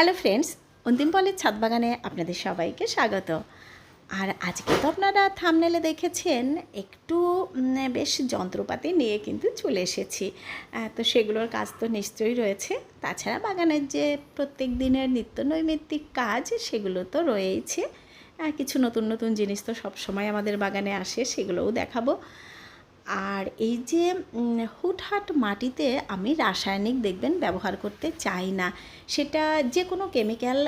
Hello friends, অন্তিম পলের ছাদ বাগানে আপনাদের সবাইকে স্বাগত। আর আজকে তো আপনারা থামনেলে দেখেছেন, একটু বেশ যন্ত্রপাতি নিয়ে কিন্তু চলে এসেছি। তো সেগুলোর কাজ তো নিশ্চয়ই রয়েছে। তাছাড়া বাগানের যে প্রত্যেক দিনের নিত্য নৈমিত্তিক কাজ, সেগুলো তো রয়েইছে। কিছু নতুন নতুন জিনিস তো সবসময় আমাদের বাগানে আসে, সেগুলোও দেখাবো। আর এই যে হুটহাট মাটিতে আমি রাসায়নিক দেখবেন ব্যবহার করতে চাই না। সেটা যে কোনো কেমিক্যাল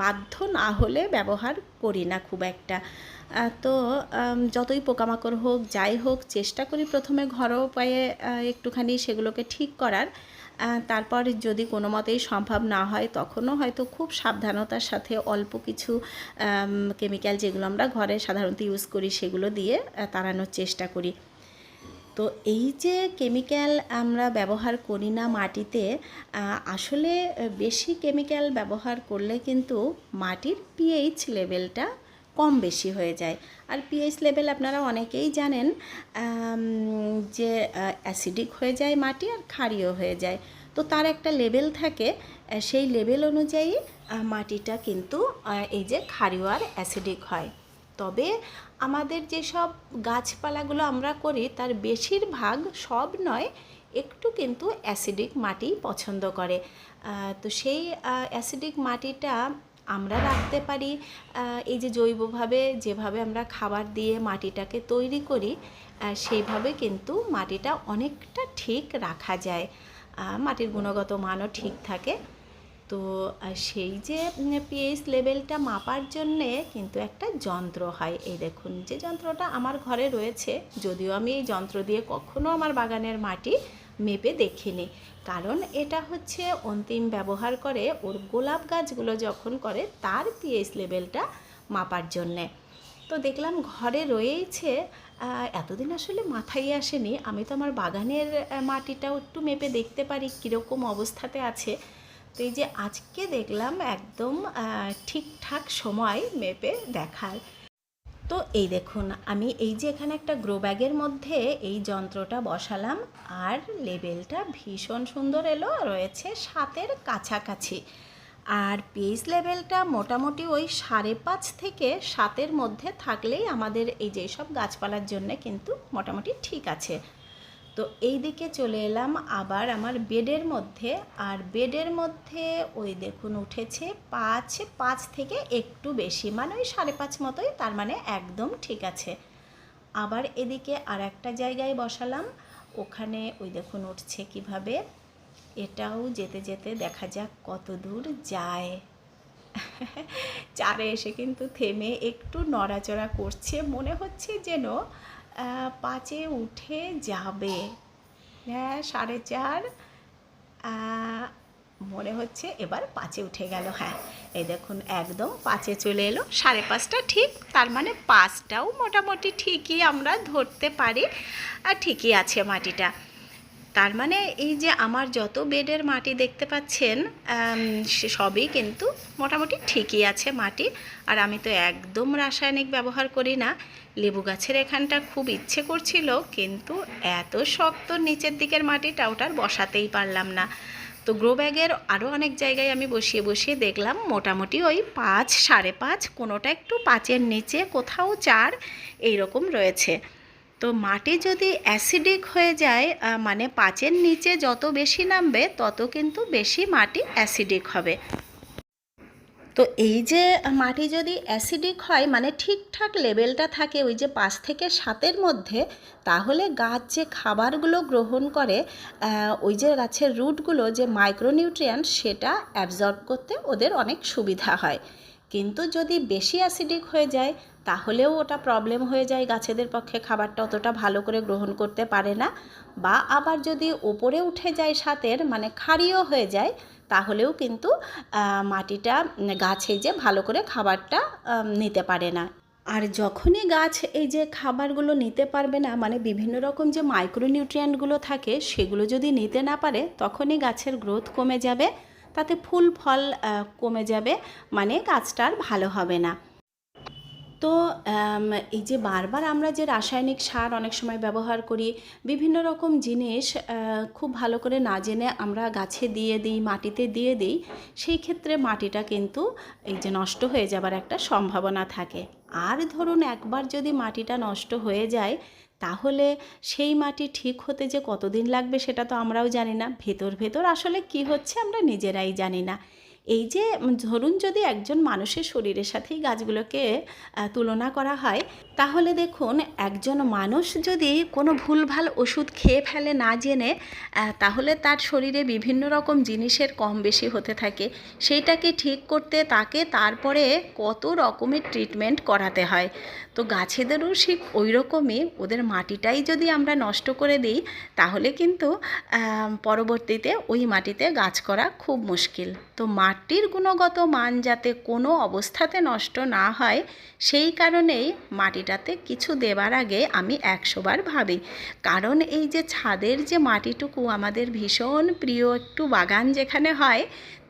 বাধ্য না হলে ব্যবহার করি না খুব একটা। তো যতই পোকামাকড় হোক, যাই হোক, চেষ্টা করি প্রথমে ঘরোয়া উপায়ে একটুখানি সেগুলোকে ঠিক করার। তারপর যদি কোনো মতেই সম্ভব না হয়, তখনও হয়তো খুব সাবধানতার সাথে অল্প কিছু কেমিক্যাল যেগুলো আমরা ঘরে সাধারণত ইউজ করি, সেগুলো দিয়ে তাড়ানোর চেষ্টা করি। তো এই যে কেমিক্যাল আমরা ব্যবহার করি না মাটিতে আসলে বেশি কেমিক্যাল ব্যবহার করলে কিন্তু মাটির পিএইচ লেভেলটা কম বেশি হয়ে যায়। আর পিএইচ লেভেল আপনারা অনেকেই জানেন যে অ্যাসিডিক হয়ে যায় মাটি আর ক্ষারীয় হয়ে যায়। তো তার একটা লেভেল থাকে সেই লেভেল অনুযায়ী মাটিটা কিন্তু এই যে ক্ষারীয় আর অ্যাসিডিক হয়। তবে আমাদের যেসব গাছপালাগুলো আমরা করি, তার বেশিরভাগ সব নয়, একটু কিন্তু অ্যাসিডিক মাটি পছন্দ করে। তো সেই অ্যাসিডিক মাটিটা আমরা রাখতে পারি। এই যে জৈবভাবে যেভাবে আমরা খাবার দিয়ে মাটিটাকে তৈরি করি সেইভাবে কিন্তু মাটিটা অনেকটা ঠিক রাখা যায়। মাটির গুণগত মানও ঠিক থাকে। তো সেই যে পিএইচ লেভেলটা মাপার জন্যে কিন্তু একটা যন্ত্র হয়। এই দেখুন, যে যন্ত্রটা আমার ঘরে রয়েছে, যদিও আমি এই যন্ত্র দিয়ে কখনো আমার বাগানের মাটি মেপে দেখিনি। কারণ এটা হচ্ছে অন্তিম ব্যবহার করে ওর গোলাপ গাছগুলো যখন করে, তার পিএইচ লেভেলটা মাপার জন্যে। তো দেখলাম ঘরে রয়েছে এতদিন আসলে মাথায় আসেনি। আমি তো আমার বাগানের মাটিটাও একটু মেপে দেখতে পারি, কীরকম অবস্থাতে আছে। তো এই যে আজকে দেখলাম একদম ঠিকঠাক সময় মেপে দেখার। তো এই দেখুন, আমি এই যে এখানে একটা গ্রো ব্যাগের মধ্যে এই যন্ত্রটা বসালাম আর লেবেলটা ভীষণ সুন্দর এলো, রয়েছে সাতের কাছাকাছি। আর পিএইচ লেভেলটা মোটামুটি ওই সাড়ে পাঁচ থেকে সাতের মধ্যে থাকলেই আমাদের এই যে সব গাছপালার জন্য কিন্তু মোটামুটি ঠিক আছে। তো এই দিকে চলে এলাম আবার আমার বেডের মধ্যে। আর বেডের মধ্যে ওই দেখুন উঠেছে পাঁচ পাঁচ থেকে একটু বেশি মানে ওই সাড়ে পাঁচ মতোই, তার মানে একদম ঠিক আছে। আবার এদিকে আর একটা জায়গায় বসালাম, ওখানে ওই দেখুন উঠছে কীভাবে, এটাও যেতে যেতে দেখা যাক কত দূর যায়। চারে এসে কিন্তু থেমে একটু নড়াচড়া করছে, মনে হচ্ছে যেন পাঁচে উঠে যাবে। হ্যাঁ সাড়ে চার মনে হচ্ছে এবার পাঁচে উঠে গেল। হ্যাঁ এই দেখুন, একদম পাঁচে চলে এলো। সাড়ে পাঁচটা ঠিক, তার মানে পাঁচটাও মোটামুটি ঠিকই আমরা ধরতে পারি। আর ঠিকই আছে মাটিটা। তার মানে এই যে আমার যত বেডের মাটি দেখতে পাচ্ছেন সে সবই কিন্তু মোটামুটি ঠিকই আছে মাটি। আর আমি তো একদম রাসায়নিক ব্যবহার করি না। লেবু গাছের এখানটা খুব ইচ্ছে করছিল, কিন্তু এত শক্ত নিচের দিকের মাটিটা ওটার বসাতেই পারলাম না। তো গ্রো ব্যাগের আরও অনেক জায়গায় আমি বসিয়ে বসিয়ে দেখলাম, মোটামুটি ওই পাঁচ, সাড়ে পাঁচ, কোনোটা একটু পাঁচের নিচে, কোথাও চার, এইরকম রয়েছে। তো মাটি যদি অ্যাসিডিক হয়ে যায় মানে পাঁচের নিচে যত বেশি নামবে, তত কিন্তু বেশি মাটি অ্যাসিডিক হবে। তো এই যে মাটি যদি অ্যাসিডিক হয় মানে ঠিকঠাক লেভেলটা থাকে ওই যে পাঁচ থেকে সাতের মধ্যে, তাহলে গাছ যে খাবারগুলো গ্রহণ করে ওই যে গাছের রুটগুলো যে মাইক্রোনিউট্রিয়েন্ট সেটা অ্যাবজর্ব করতে ওদের অনেক সুবিধা হয়। কিন্তু যদি বেশি অ্যাসিডিক হয়ে যায় তাহলেও ওটা প্রবলেম হয়ে যায়, গাছেদের পক্ষে খাবারটা অতটা ভালো করে গ্রহণ করতে পারে না। বা আবার যদি ওপরে উঠে যায় সাতের মানে ক্ষারীয় হয়ে যায়, তাহলেও কিন্তু মাটিটা গাছে যে ভালো করে খাবারটা নিতে পারে না। আর যখনই গাছ এই যে খাবারগুলো নিতে পারবে না মানে বিভিন্ন রকম যে মাইক্রোনিউট্রিয়েন্টগুলো থাকে, সেগুলো যদি নিতে না পারে, তখনই গাছের গ্রোথ কমে যাবে। তাতে ফুল, ফল কমে যাবে মানে গাছটা আর ভালো হবে না। তো এই যে বারবার আমরা যে রাসায়নিক সার অনেক সময় ব্যবহার করি, বিভিন্ন রকম জিনিস খুব ভালো করে না জেনে আমরা গাছে দিয়ে দিই, মাটিতে দিয়ে দিই, সেই ক্ষেত্রে মাটিটা কিন্তু এই যে নষ্ট হয়ে যাবার একটা সম্ভাবনা থাকে। আর ধরুন একবার যদি মাটিটা নষ্ট হয়ে যায়, তাহলে সেই মাটি ঠিক হতে যে কতদিন লাগবে সেটা তো আমরাও জানি না। ভেতর ভেতর আসলে কি হচ্ছে আমরা নিজেরাই জানি না। এই যে, ধরুন যদি একজন মানুষের শরীরের সাথেই গাছগুলোকে তুলনা করা হয়, তাহলে দেখুন একজন মানুষ যদি কোনো ভুলভাল ওষুধ খেয়ে ফেলে না জেনে তাহলে তার শরীরে বিভিন্ন রকম জিনিসের কম বেশি হতে থাকে। সেইটাকে ঠিক করতে তাকে তারপরে কত রকমের ট্রিটমেন্ট করাতে হয়। তো গাছেদেরও ঠিক ওই রকমই ওদের মাটিটাই যদি আমরা নষ্ট করে দিই, তাহলে কিন্তু পরবর্তীতে ওই মাটিতে গাছ করা খুব মুশকিল। তো মাটির গুণগত মান যাতে কোনো অবস্থাতে নষ্ট না হয়, সেই কারণেই মাটিটাতে কিছু দেবার আগে আমি একশোবার ভাবি। কারণ এই যে ছাদের যে মাটিটুকু আমাদের ভীষণ প্রিয় একটু বাগান যেখানে হয়,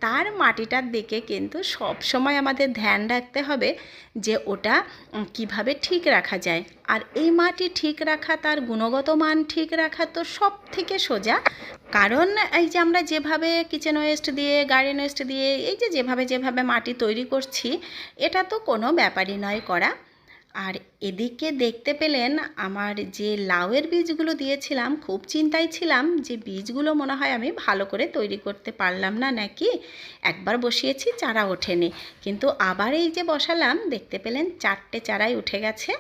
তার মাটিটার দিকে কিন্তু সব সময় আমাদের ধ্যান রাখতে হবে যে ওটা কীভাবে ঠিক রাখা যায়। আর এই মাটি ঠিক রাখা, তার গুণগত মান ঠিক রাখা তো সব থেকে সোজা। কারণ এই যে আমরা যেভাবে কিচেন ওয়েস্ট দিয়ে গার্ডেন ওয়েস্ট দিয়ে, এই যে যেভাবে যেভাবে মাটি তৈরি করছি, এটা তো কোনো ব্যাপারই নয় করা। আর এদিকে দেখতে পেলেন আমার যে লাউয়ের বীজগুলো দিয়েছিলাম, খুব চিন্তায় ছিলাম যে বীজগুলো মনে হয় আমি ভালো করে তৈরি করতে পারলাম না নাকি। একবার বসিয়েছি, চারা ওঠেনি। কিন্তু আবার এই যে বসালাম, দেখতে পেলেন চারটে চারাই উঠে গেছে।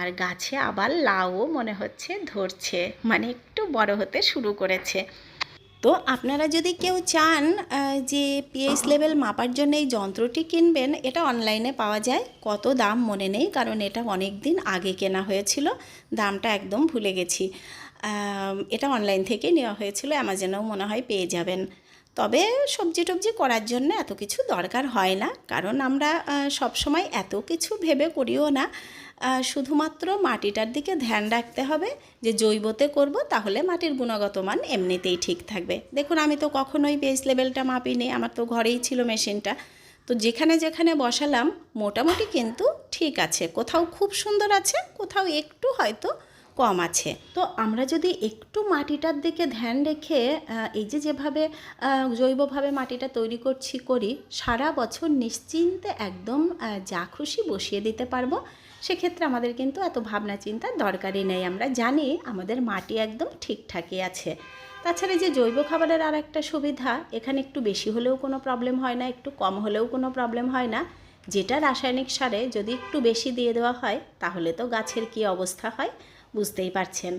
আর গাছে আবার লাউও মনে হচ্ছে ধরছে মানে একটু বড় হতে শুরু করেছে। তো আপনারা যদি কেউ চান যে পিএইচ লেভেল মাপার জন্য এই যন্ত্রটি কিনবেন, এটা অনলাইনে পাওয়া যায়। কত দাম মনে নেই, কারণ এটা অনেক দিন আগে কেনা হয়েছিল, দামটা একদম ভুলে গেছি। এটা অনলাইন থেকে নেওয়া হয়েছিল অ্যামাজনেও মনে হয় পেয়ে যাবেন। তবে সবজি টবজি করার জন্য এত কিছু দরকার হয় না, কারণ আমরা সব সময় এত কিছু ভেবে করিও না। শুধুমাত্র মাটিটার দিকে ধ্যান রাখতে হবে। যে জৈবতে করব, তাহলে মাটির গুণগত মান এমনিতেই ঠিক থাকবে। দেখুন, আমি তো কখনোই বেস লেভেলটা মাপিনি, আমার তো ঘরেই ছিল মেশিনটা। তো যেখানে যেখানে বসালাম, মোটামুটি কিন্তু ঠিক আছে। কোথাও খুব সুন্দর আছে, কোথাও একটু হয়তো কম আছে। তো আমরা যদি একটু মাটিটার দিকে ধ্যান রেখে এই যে যেভাবে জৈবভাবে মাটিটা তৈরি করছি, করি, সারা বছর নিশ্চিন্তে একদম যা খুশি বসিয়ে দিতে পারব। সেক্ষেত্রে আমাদের কিন্তু এত ভাবনা চিন্তার দরকারই নেই। আমরা জানি আমাদের মাটি একদম ঠিকঠাকই আছে। তাছাড়া যে জৈব খাবারের আর একটা সুবিধা, এখানে একটু বেশি হলেও কোনো প্রবলেম হয় না, একটু কম হলেও কোনো প্রবলেম হয় না। যেটা রাসায়নিক সারে যদি একটু বেশি দিয়ে দেওয়া হয়, তাহলে তো গাছের কি অবস্থা হয় বুঝতেই পারছেন।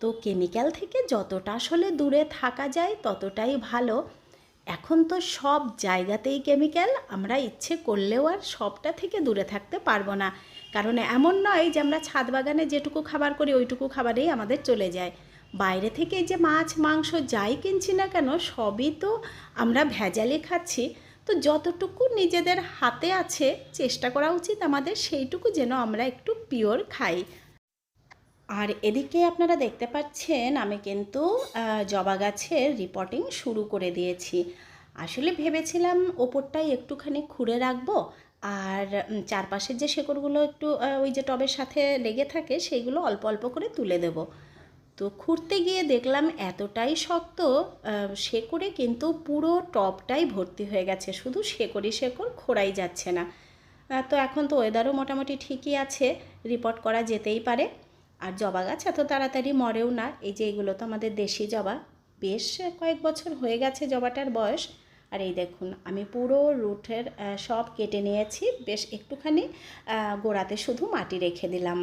তো কেমিক্যাল থেকে যতটা আসলে দূরে থাকা যায়, ততটাই ভালো। এখন তো সব জায়গাতেই কেমিক্যাল আমরা ইচ্ছে করলেও আর সবটা থেকে দূরে থাকতে পারব না। কারণ এমন নয় যে আমরা ছাদ বাগানে যেটুকু খাবার করি, ওইটুকু খাবারেই আমাদের চলে যায়। বাইরে থেকে যে মাছ, মাংস যাই কিনছি না কেন, সবই তো আমরা ভেজালি খাচ্ছি। তো যতটুকু নিজেদের হাতে আছে, চেষ্টা করা উচিত আমাদের, সেইটুকু যেন আমরা একটু পিওর খাই। আর এদিকে আপনারা দেখতে পাচ্ছেন, আমি কিন্তু জবা গাছের রিপোর্টিং শুরু করে দিয়েছি। আসলে ভেবেছিলাম ওপরটাই একটুখানি খুঁড়ে রাখব আর চারপাশের যে শেকড়গুলো একটু ওই যে টবের সাথে লেগে থাকে সেইগুলো অল্প অল্প করে তুলে দেব। তো খুঁড়তে গিয়ে দেখলাম এতটাই শক্ত শেকড়ে কিন্তু পুরো টবটাই ভর্তি হয়ে গেছে। শুধু শেকড়ই শেকড়, খোঁড়াই যাচ্ছে না। তো এখন তো ওয়েদারও মোটামুটি ঠিকই আছে রিপোর্ট করা যেতেই পারে। আর জবা গাছ এত তাড়াতাড়ি মরেও না। এই যে এগুলো তো আমাদের দেশি জবা। বেশ কয়েক বছর হয়ে গেছে জবাটার বয়স। আর এই দেখুন, আমি পুরো রুটের সব কেটে নিয়েছি, বেশ একটুখানি গোড়াতে শুধু মাটি রেখে দিলাম।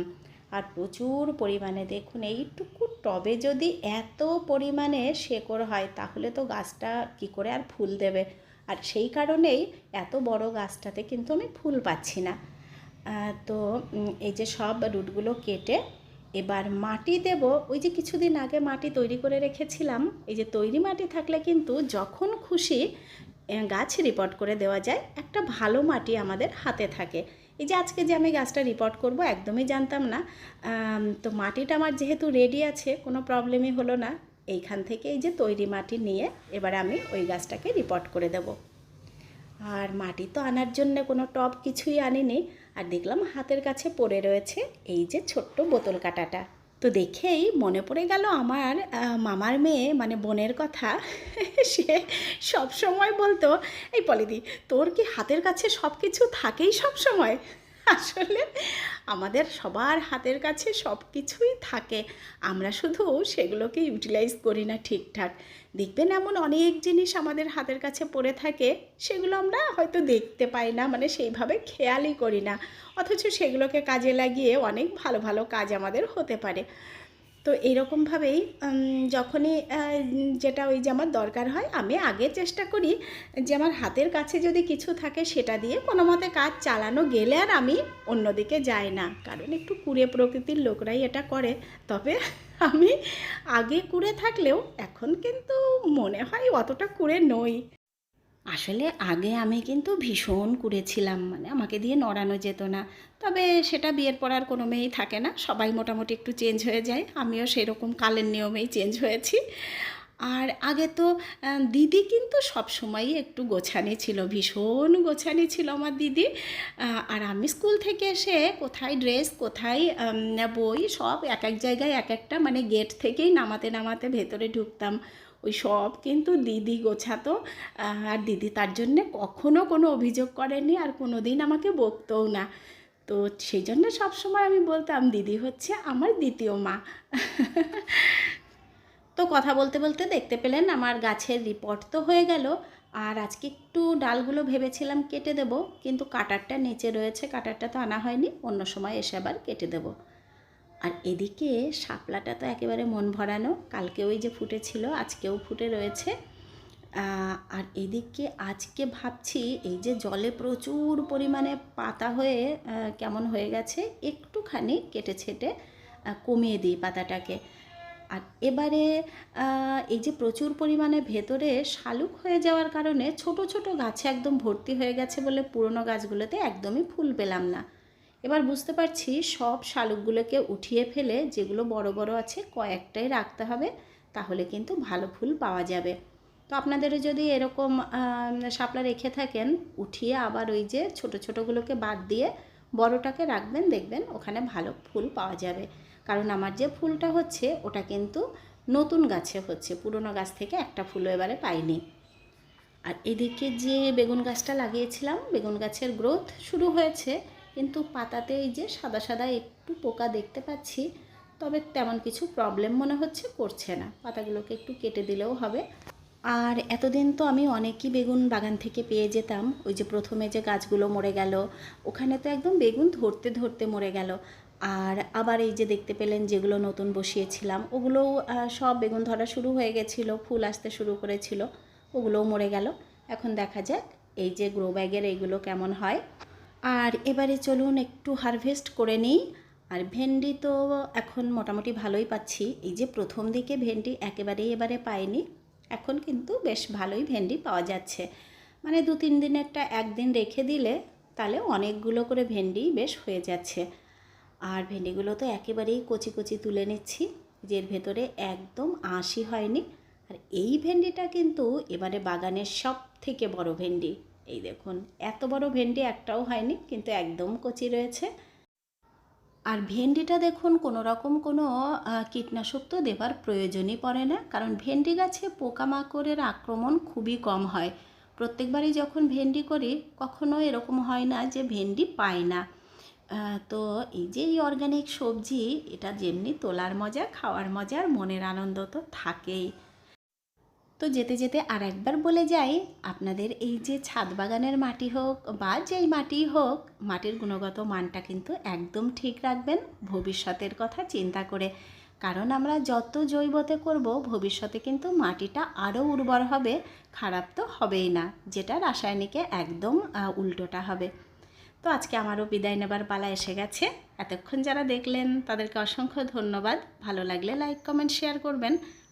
আর প্রচুর পরিমাণে দেখুন, এইটুকু টবে যদি এত পরিমাণে শেকড় হয়, তাহলে তো গাছটা কি করে আর ফুল দেবে? আর সেই কারণেই এত বড় গাছটাতে কিন্তু আমি ফুল পাচ্ছি না। তো এই যে সব রুটগুলো কেটে এবার মাটি দেব। ওই যে কিছুদিন আগে মাটি তৈরি করে রেখেছিলাম। এই যে তৈরি মাটি থাকলে কিন্তু যখন খুশি গাছ রিপোর্ট করে দেওয়া যায়। একটা ভালো মাটি আমাদের হাতে থাকে। এই যে আজকে যে আমি গাছটা রিপোর্ট করব, একদমই জানতাম না। তো মাটিটা আমার যেহেতু রেডি আছে, কোনো প্রবলেমই হলো না। এইখান থেকে এই যে তৈরি মাটি নিয়ে এবার আমি ওই গাছটাকে রিপোর্ট করে দেব। আর মাটি তো আনার জন্য কোনো টব কিছুই আনিনি। আর দেখলাম হাতের কাছে পড়ে রয়েছে এই যে ছোট্ট বোতল কাটাটা। তো দেখেই মনে পড়ে গেল আমার মামার মেয়ে মানে বোনের কথা। সে সব সময় বলতো, এই পলিদি, তোর কি হাতের কাছে সব কিছু থাকেই সব সময় আসলে আমাদের সবার হাতের কাছে সব কিছুই থাকে। আমরা শুধু সেগুলোকে ইউটিলাইজ করি না ঠিকঠাক। দেখবেন এমন অনেক জিনিস আমাদের হাতের কাছে পড়ে থাকে, সেগুলো আমরা হয়তো দেখতে পাই না মানে সেইভাবে খেয়ালই করি না। অথচ সেগুলোকে কাজে লাগিয়ে অনেক ভালো ভালো কাজ আমাদের হতে পারে। তো এইরকমভাবেই উম, যখনই যেটা ওই যে আমার দরকার হয় আমি আগে চেষ্টা করি যে আমার হাতের কাছে যদি কিছু থাকে সেটা দিয়ে কোনো মতে কাজ চালানো গেলে আর আমি অন্যদিকে যাই না। কারণ একটু কুড়ে প্রকৃতির লোকরাই এটা করে। তবে আমি আগে কুড়ে থাকলেও এখন কিন্তু মনে হয় অতটা কুড়ে নই। আসলে আগে আমি কিন্তু ভীষণ কুড়েছিলাম মানে আমাকে দিয়ে নড়ানো যেত না। তবে সেটা বিয়ের পর আর কোনো মেয়েই থাকে না, সবাই মোটামুটি একটু চেঞ্জ হয়ে যায়, আমিও সেরকম কালের নিয়মেই চেঞ্জ হয়েছি। আর আগে তো দিদি কিন্তু সবসময়ই একটু গোছানি ছিল, ভীষণ গোছানি ছিল আমার দিদি। আর আমি স্কুল থেকে এসে কোথায় ড্রেস কোথায় বই সব এক এক জায়গায় এক একটা মানে গেট থেকেই নামাতে নামাতে ভেতরে ঢুকতাম। ওই সব কিন্তু দিদি গোছাতো। আর দিদি তার জন্যে কখনো কোনো অভিযোগ করেনি আর কোনো দিন আমাকে বকতও না। তো সেই জন্য সবসময় আমি বলতাম, দিদি হচ্ছে আমার দ্বিতীয় মা। তো কথা বলতে বলতে দেখতে পেলেন আমার গাছের রিপোর্ট তো হয়ে গেল। আর আজকে একটু ডালগুলো ভেবেছিলাম কেটে দেব, কিন্তু কাটারটা নিচে রয়েছে, কাটারটা তো আনা হয়নি। অন্য সময় এসে আবার কেটে দেব। আর এদিকে শাপলাটা তো একেবারে মন ভরানো, কালকে ওই যে ফুটেছিল, আজকেও ফুটে রয়েছে। আর এদিকে আজকে ভাবছি এই যে জলে প্রচুর পরিমাণে পাতা হয়ে কেমন হয়ে গেছে, একটুখানি কেটে ছেটে কমিয়ে দিই পাতাটাকে। আর এবারে এই যে প্রচুর পরিমাণে ভেতরে শালুক হয়ে যাওয়ার কারণে ছোট ছোট গাছে একদম ভর্তি হয়ে গেছে বলে পুরনো গাছগুলোতে একদমই ফুল পেলাম না। এবার বুঝতে পারছি সব শালুকগুলোকে উঠিয়ে ফেলে যেগুলো বড় বড় আছে কয়েকটাই রাখতে হবে, তাহলে কিন্তু ভালো ফুল পাওয়া যাবে। তো আপনাদেরও যদি এরকম শাপলা রেখে থাকেন, উঠিয়ে আবার ওই যে ছোট ছোটোগুলোকে বাদ দিয়ে বড়টাকে রাখবেন, দেখবেন ওখানে ভালো ফুল পাওয়া যাবে। কারণ আমার যে ফুলটা হচ্ছে, ওটা কিন্তু নতুন গাছে হচ্ছে, পুরনো গাছ থেকে একটা ফুলও এবারে পাইনি। আর এদিকে যে বেগুন গাছটা লাগিয়েছিলাম, বেগুন গাছের গ্রোথ শুরু হয়েছে কিন্তু পাতাতে এই যে সাদা সাদা একটু পোকা দেখতে পাচ্ছি, তবে তেমন কিছু প্রবলেম মনে হচ্ছে করছে না। পাতাগুলোকে একটু কেটে দিলেও হবে। আর এতদিন তো আমি অনেকই বেগুন বাগান থেকে পেয়ে যেতাম। ওই যে প্রথমে যে গাছগুলো মরে গেল, ওখানে তো একদম বেগুন ধরতে ধরতে মরে গেল। আর আবার এই যে দেখতে পেলেন যেগুলো নতুন বসিয়েছিলাম, ওগুলোও সব বেগুন ধরা শুরু হয়ে গেছিল, ফুল আসতে শুরু করেছিল, ওগুলোও মরে গেল। এখন দেখা যাক এই যে গ্রো ব্যাগের এইগুলো কেমন হয়। আর এবারে চলুন একটু হারভেস্ট করে নিই। আর ভেন্ডি তো এখন মোটামুটি ভালোই পাচ্ছি। এই যে প্রথম দিকে ভেন্ডি একেবারেই এবারে পাইনি। এখন কিন্তু বেশ ভালোই ভেন্ডি পাওয়া যাচ্ছে। মানে দু তিন দিনেরটা একদিন রেখে দিলে তাহলে অনেকগুলো করে ভেন্ডি বেশ হয়ে যাচ্ছে। আর ভেন্ডিগুলো তো একেবারেই কচি কচি তুলে নিচ্ছি। যে এর ভেতরে একদম আঁশই হয়নি। আর এই ভেন্ডিটা কিন্তু এবারে বাগানের সব থেকে বড় ভেন্ডি। এই দেখুন, এত বড় ভেন্ডি একটাও হয়নি, কিন্তু একদম কচি রয়েছে। আর ভেন্ডিটা দেখুন, কোনো রকম কোনো কীটনাশক তো দেবার প্রয়োজনই পড়ে না, কারণ ভেন্ডি গাছে পোকামাকড়ের আক্রমণ খুবই কম হয়। প্রত্যেকবারই যখন ভেন্ডি করি, কখনো এরকম হয় না যে ভেন্ডি পায় না। তো এই যে এই অর্গানিক সবজি, এটা যেমনি তোলার মজা, খাওয়ার মজা, আর মনের আনন্দ তো থাকেই। তো যেতে যেতে আর একবার বলে যাই, আপনাদের এই যে ছাদ বাগানের মাটি হোক বা যেই মাটি হোক, মাটির গুণগত মানটা কিন্তু একদম ঠিক রাখবেন। ভবিষ্যতের কথা চিন্তা করে। কারণ আমরা যত জৈবতে করব, ভবিষ্যতে কিন্তু মাটিটা আরও উর্বর হবে, খারাপ তো হবেই না, যেটা রাসায়নিকে একদম উল্টোটা হবে। তো আজকে আমারও বিদায় নেবার পালা এসে গেছে। এতক্ষণ যারা দেখলেন, তাদেরকে অসংখ্য ধন্যবাদ। ভালো লাগলে লাইক, কমেন্ট, শেয়ার করবেন।